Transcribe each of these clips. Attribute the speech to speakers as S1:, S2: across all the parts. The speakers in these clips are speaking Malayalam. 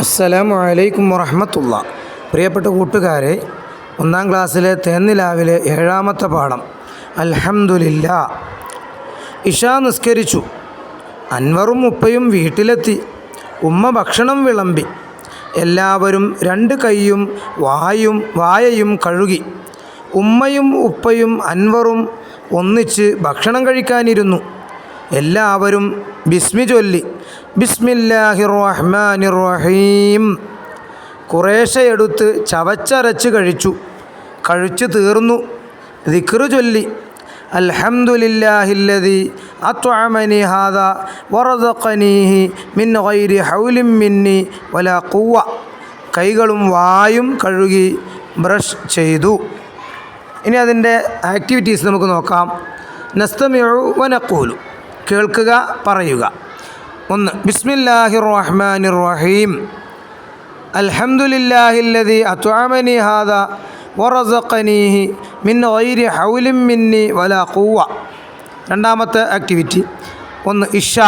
S1: അസ്സലാമു അലൈക്കും വറഹമത്തുള്ള. പ്രിയപ്പെട്ട കൂട്ടുകാരെ ഒന്നാം ക്ലാസ്സിലെ തേന്നിലാവിലെ ഏഴാമത്തെ പാഠം. അൽഹംദുലില്ല. ഇഷ നിസ്കരിച്ചു. അൻവറും ഉപ്പയും വീട്ടിലെത്തി. ഉമ്മ ഭക്ഷണം വിളമ്പി. എല്ലാവരും രണ്ട് കൈയും വായും വായയും കഴുകി. ഉമ്മയും ഉപ്പയും അൻവറും ഒന്നിച്ച് ഭക്ഷണം കഴിക്കാനിരുന്നു. എല്ലാവരും ബിസ്മി ചൊല്ലി. ബിസ്മില്ലാഹി റഹ്മാനിർ റഹീം കുറേശ്ശെ എടുത്ത് ചവച്ചരച്ച് കഴിച്ചു. കഴിച്ചു തീർന്നു. ദിക്റ് ചൊല്ലി. അൽഹംദുലില്ലാഹില്ലദി അത്വാമനി ഹാദ വറദഖനീഹി മിൻ ഗൈരി ഹൗലിൻ മിന്നി വലാ ഖുവ്വ. കൈകളും വായും കഴുകി ബ്രഷ് ചെയ്തു. ഇനി അതിന്റെ ആക്ടിവിറ്റീസ് നമുക്ക് നോക്കാം. നസ്തമിഴു വനക്കൂലു കേൾക്കുക പറയുക. ഒന്ന് ബിസ്മില്ലാഹി റഹ്മാൻ റഹീം അലഹമുല്ലാഹില്ലതി അത്വാമനി ഹാദ വറസഖനീഹി മിൻ ഒയിരി ഹൗലിം മിന്നി വല കൂവ രണ്ടാമത്തെ ആക്ടിവിറ്റി. ഒന്ന് ഇഷ.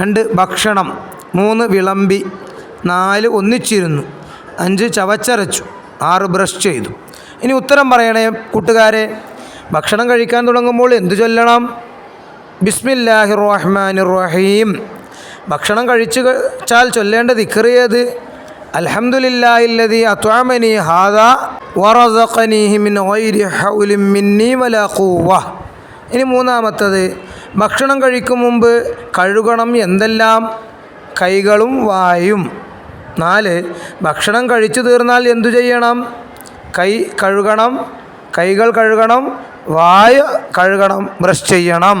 S1: രണ്ട് ഭക്ഷണം. മൂന്ന് വിളമ്പി. നാല് ഒന്നിച്ചിരുന്നു. അഞ്ച് ചവച്ചരച്ചു. ആറ് ബ്രഷ് ചെയ്തു. ഇനി ഉത്തരം പറയണേ കൂട്ടുകാരെ. ഭക്ഷണം കഴിക്കാൻ തുടങ്ങുമ്പോൾ എന്തു ചൊല്ലണം? ബിസ്മില്ലാഹി റഹ്മാനി റഹീം ഭക്ഷണം കഴിച്ചു കഴിച്ചാൽ ചൊല്ലേണ്ട ദിക്കറിയത് അൽഹംദുലില്ലാഹില്ലദി അത്വാമനി ഹാദ വറസഖനീഹി മിൻ ഗൈരി ഹൗലിൻ മിന്നി വലാ ഖുവ്വ. ഇനി മൂന്നാമത്തത് ഭക്ഷണം കഴിക്കും മുമ്പ് കഴുകണം എന്തെല്ലാം? കൈകളും വായും. നാല് ഭക്ഷണം കഴിച്ചു തീർന്നാൽ എന്തു ചെയ്യണം? കൈ കഴുകണം കൈകൾ കഴുകണം വായ കഴുകണം ബ്രഷ് ചെയ്യണം.